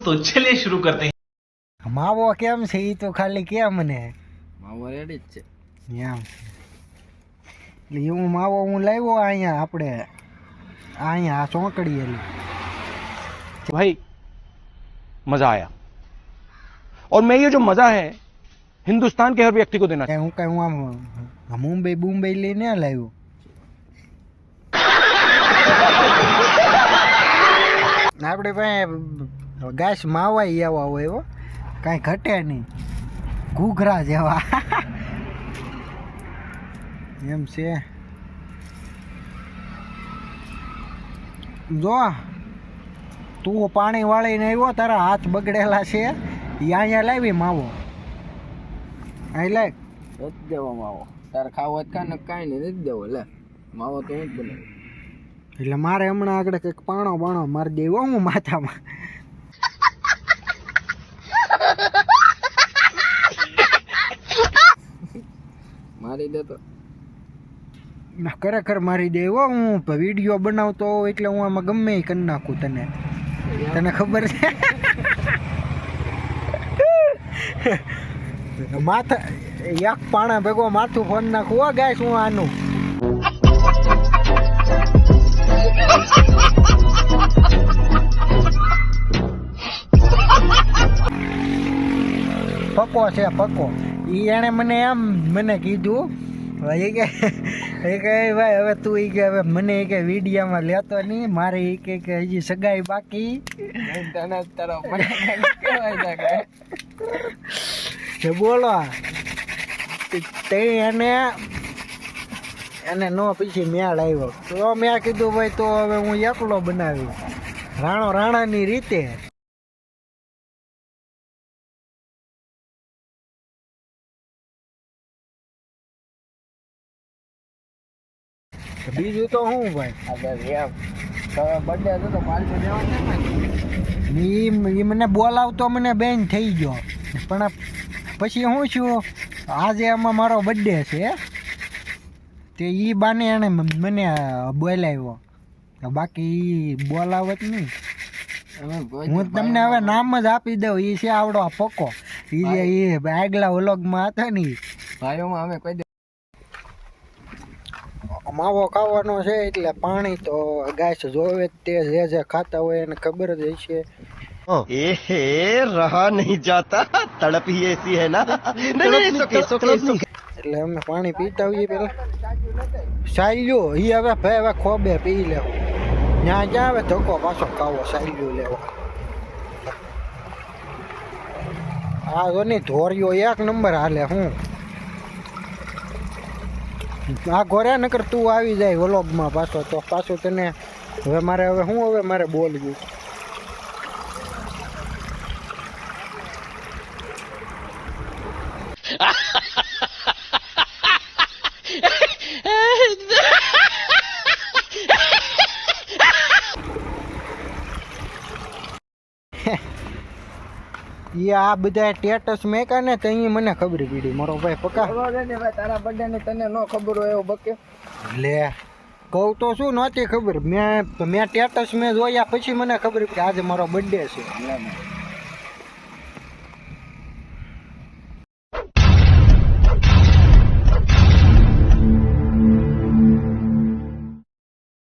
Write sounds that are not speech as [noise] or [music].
तो चलिए शुरू करते हैं માવો કેમ છે એ તો ખાલી કે મને માવો રેડી જ છે એમ એટલે એવું માવો હું લાવ્યો અહીંયા આપણે અહીંયા આ ચોકડી એલી भाई मजा आया और मैं ये जो मजा है हिंदुस्तान के हर व्यक्ति को देना કાંઈ હું કાંઈ હું આમ મુંબઈ બુંબઈ લઈને લાવ્યો આપણે પાસે ગાય માવાય એવા હોય એવો કાંઈ ઘટે નહીં. ઘૂઘરા જેવા. [laughs] એમ છે. જો તું પાણી વાળીને આવ્યો તારા હાથ બગડેલા છે. એ અહીંયા લાવી માવો. અહીં લે. દેવો માવો. તારે ખાવો કાંઈ કાંઈ નહીં નથી દેવો લે. માવો તો હું જ બનાવું એટલે મારે હમણાં આગળ કંઈક પાણો બાણો મારી દેવો હું માથામાં. મારી દે ના, ખરેખર મારી દે દેવો હું વીડિયો બનાવતો એટલે હું આમાં ગમે એ કરી નાખું તને. તને ખબર છે? [laughs] માથા એક પાણા ભેગો માથું ફોન નાખું. હો ગાય હું આનું. પકો છે પકો. ઈ એણે મને એમ મને કીધું એ કે એ કે ભાઈ હવે તું એ કે હવે મને એ કે વિડીયામાં લેતો નહીં મારે એ કે કે હજી સગાઈ બાકી. બોલો તે એને એને નો પછી મેળ આવ્યો. તો મેં કીધું ભાઈ તો હવે હું એકલો બનાવી. રાણો રાણાની રીતે બીજું તો શું ભાઈ? એમ. તો બર્થડે હતો તો પાર્ટી દેવાનું ઈ મને બોલાવતો મને બેન થઈ ગયો. પણ પછી હું છું? આજે આમાં મારો બર્થડે છે. તે ઈ બાને એને મને બોલાવ્યો. બાકી બોલાવે બોલાવત નહીં. હું તમને હવે નામ જ આપી દઉં. એ છે આવડો પકો. એ જે એ આગલા વ્લોગમાં હતો ને ભાઈઓમાં અમે કોઈ માવો ખાવાનો છે એટલે પાણી તો ગાય જોવે તે જે જે ખાતા હોય એને ખબર જ છે. એહે રહા નહીં જાતા તડપી એસી હે ના? એટલે અમે પાણી પીતા હોઈએ પેલા સાયલ્યો ઈ હવે ભાઈ હવે ખોબે પી લેવો ત્યાં ક્યાં આવે ધક્કો પાછો ખાવો સાયલ્યો લેવો. આ તો ની ધોર્યો એક નંબર હાલે હું. આ ઘોરે, નકર તું આવી જાય વ્લોગમાં પાછો તો. પાછો તને હવે મારે હવે હું હવે મારે બોલવું? એ આ બધા ટેટસ મેકા ને તઈ મને ખબર પડી. મારો ભાઈ પકા તારા બર્થડે ને તને ન ખબર હોય એવું બકે લે, કહું તો શું નહોતી ખબર. મેં મેં ટેટસ મેં જોયા પછી મને ખબર પડી આજે મારો બર્થડે છે.